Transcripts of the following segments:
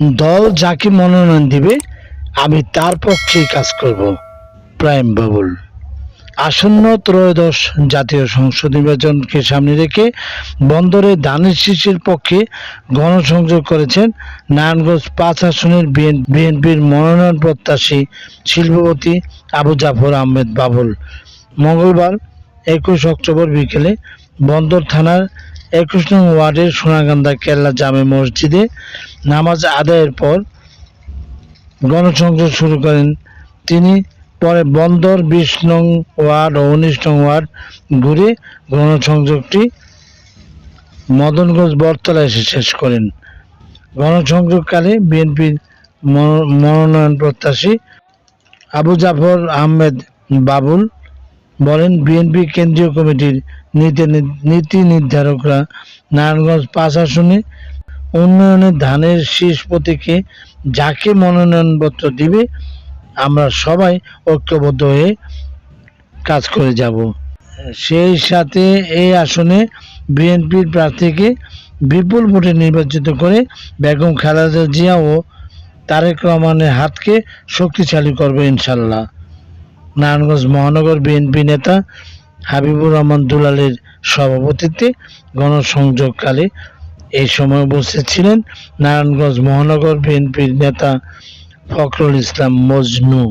দল যাকে মনোনয়ন দিবে, আমি তার পক্ষেই কাজ করব। প্রাইম বাবুল। আসন্ন ত্রয়োদশ জাতীয় সংসদ নির্বাচনকে সামনে রেখে বন্দরে ধানের শীষের পক্ষে গণসংযোগ করেছেন নারায়ণগঞ্জ পাঁচ আসনের বিএনপির মনোনয়ন প্রত্যাশী শিল্পপতি আবু জাফর আহমেদ বাবুল। মঙ্গলবার একুশ অক্টোবর বিকেলে বন্দর থানার একুশ নং ওয়ার্ডের সোনাগান্দা কেল্লা জামে মসজিদে নামাজ আদায়ের পর গণসংযোগ শুরু করেন। তিনি পরে বন্দর বিশ নং ওয়ার্ড ও উনিশ নং ওয়ার্ড ঘুরে গণসংযোগটি মদনগঞ্জ বটতলা এসে শেষ করেন। গণসংযোগকালে বিএনপির মনোনয়ন প্রত্যাশী আবু জাফর আহমেদ বাবুল বলেন, বিএনপি কেন্দ্রীয় কমিটির নীতি নির্ধারকরা নারায়ণগঞ্জ পাঁচ আসনে উন্নয়নের ধানের শীষ প্রতীকে যাকে মনোনয়নপত্র দিবে, আমরা সবাই ঐক্যবদ্ধ হয়ে কাজ করে যাব। সেই সাথে এই আসনে বিএনপির প্রার্থীকে বিপুল ভোটে নির্বাচিত করে বেগম খালেদা জিয়া ও তারেক রহমানের হাতকে শক্তিশালী করবে ইনশাল্লাহ। নারায়ণগঞ্জ মহানগর বিএনপি নেতা হাবিবুর রহমান দুলালের সভাপতিত্বে গণসংযোগকালে এই সময় উপস্থিত ছিলেন নারায়ণগঞ্জ মহানগর বিএনপির নেতা ফখরুল ইসলাম মজনু।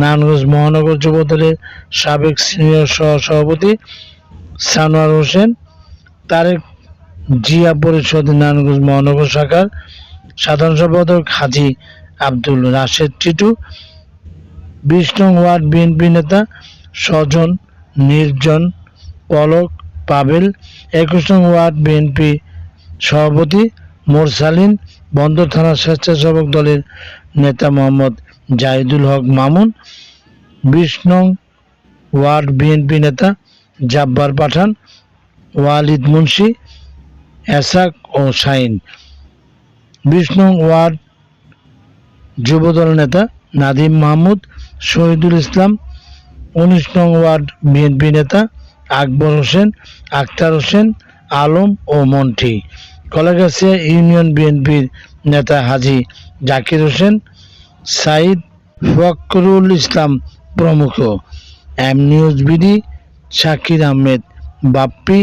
নারায়ণগঞ্জ মহানগর যুবদলের সাবেক সিনিয়র সহ সভাপতি সানোয়ার হোসেন, তারেক জিয়া পরিষদ নারায়ণগঞ্জ মহানগর শাখার সাধারণ সম্পাদক হাজি আব্দুল রাশেদ টিটু বিষ্ণু ওয়ার্ড বিএনপি নেতা স্বজন নির্জন পলক পাবেল একুশ নং ওয়ার্ড বিএনপি সভাপতি মোরসালিন বন্দর থানা স্বেচ্ছাসেবক দলের নেতা মোহাম্মদ জাহিদুল হক মামুন, বিশ নং ওয়ার্ড বিএনপি নেতা জাব্বার পাঠান, ওয়ালিদ মুন্সি, এসাক ও শাইন। বিশ নং ওয়ার্ড যুবদল নেতা নাদিম মাহমুদ, শহীদুল ইসলাম উনিশ নং ওয়ার্ড বিএনপি নেতা আকবর হোসেন আক্তার হোসেন, আলম ও মন্টি কলাগাছিয়া ইউনিয়ন বিএনপির নেতা হাজি জাকির হোসেন, সাইদ ফখরুল ইসলাম প্রমুখ। M News BD, Shakir Ahmed, Bappi,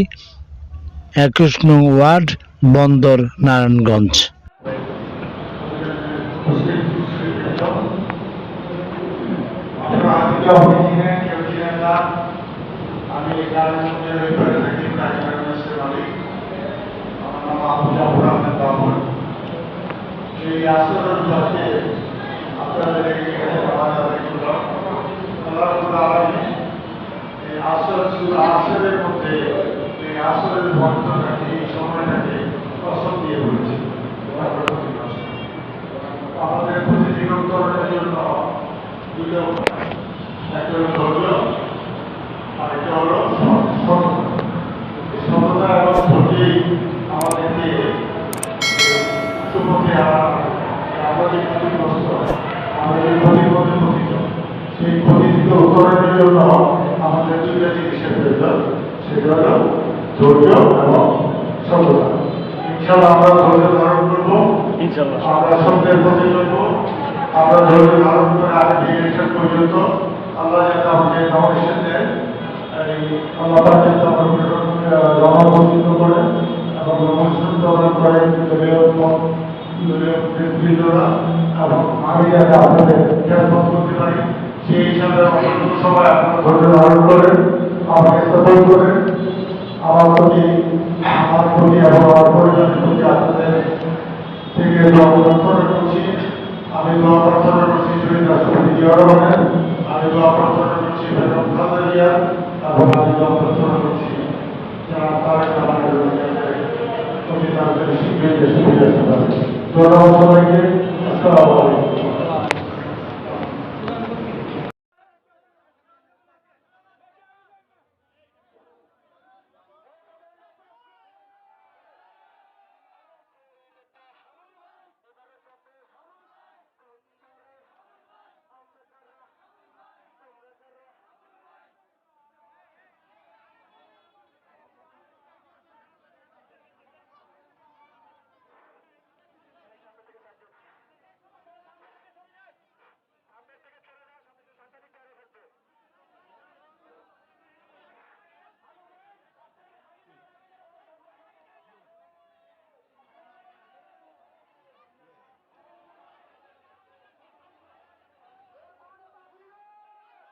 একুশ নং ওয়ার্ড, বন্দর, নারায়ণগঞ্জ। আমি গার্মেন্টের ব্যাপারে থাকি প্রাইম গার্মেন্টসের মালিক আমার নাম আবু জাফর আহমেদ বাবুল সেই আসরের ছিল এই আসর আসরের মধ্যে এই এই আমাদের প্রতিদিন করার জন্য দুটো একটা হলো ধৈর্য আরেকটা হলো সততা এই সততা এবং ধৈর্য আমাদেরকে সুপথে আমরা যে ক্ষতিগ্রস্ত আমাদের ক্ষতির মধ্যে পতিত সেই ক্ষতি থেকে উত্তরণের জন্য আমাদের দুইটা জিনিসের প্রয়োজন সেটা হলো ধৈর্য এবং সততা। ইনশাল্লাহ আমরা ধৈর্য ধারণ করব। আমরা সত্যের প্রতি চলবো। আমরা ধৈর্য ধারণ করে আগে ইলেকশন পর্যন্ত আল্লাহ যাতে আমাদের এই আল্লাহ যাতে আমাদের করেন এবং প্রদান করেন দলীয় দলীয় নেতৃত্বরা। এবং আমি যাতে আপনাদের খেয়াল করতে পারি সেই হিসাবে অন্য সময় আপনারা ধৈর্য ধারণ করেন আমাকে সাপোর্ট করেন। আমার প্রতি আমার প্রতি এবং আমার পরিবারের প্রতি আপনাদের থেকে দোয়া প্রার্থনা করছি। আমি দোয়া প্রার্থনা করছি শহীদ রাষ্ট্রপতি জিয়া রহমানের। আমি দোয়া প্রার্থনা করছি বেগম খালেদা জিয়া এবং আমি দোয়া প্রার্থনা করছি যারা তারেক রহমানের প্রতি তাদের শীঘ্রই দেশে ফিরে আসতে পারে। ধন্যবাদ সবাইকে। আসসালামু আলাইকুম।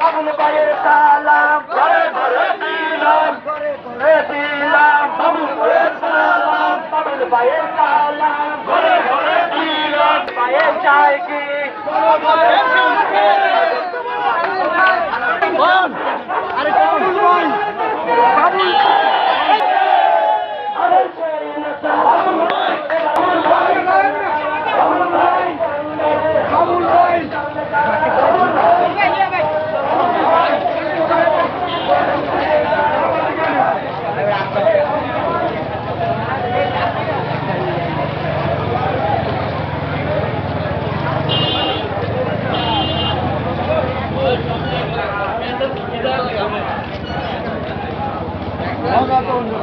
বাবুল ভাইয়ের সালাম। ঘরে ঘরে দিলাম ঘরে ঘরে দিলাম। বাবুল ভাইয়ের সালাম বাবুল ভাইয়ের সালাম। ঘরে ঘরে দিলাম। ভাইয়ের চাই কি? আরে ভাই বাবুল 不要动就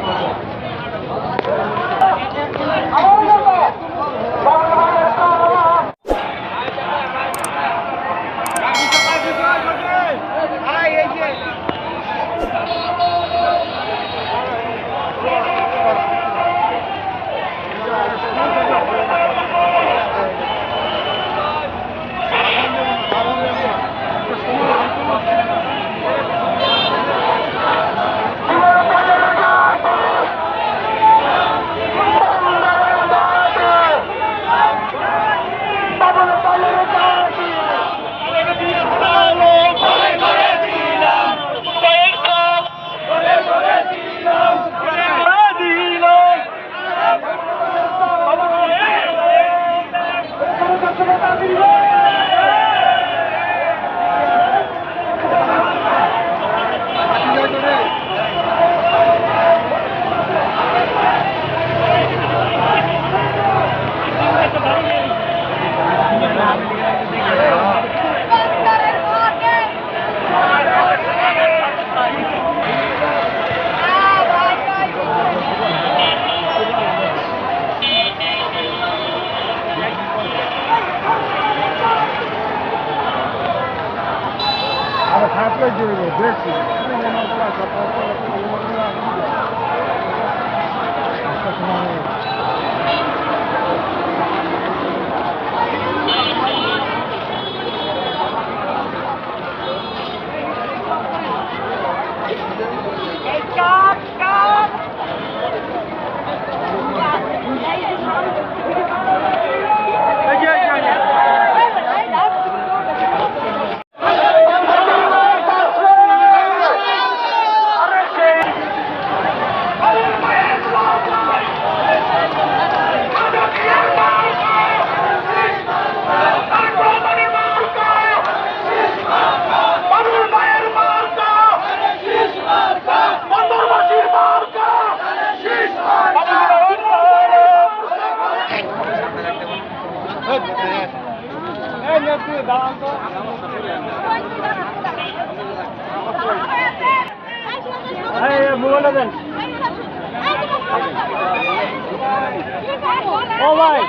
ও ভাই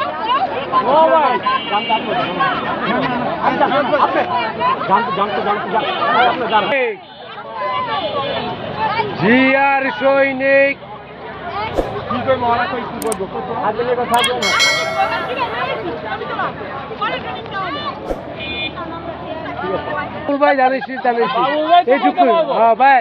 ও ভাই। জিয়ার সৈনিক। ভাই জানিস জানিস। এইটুকু হ্যাঁ ভাই।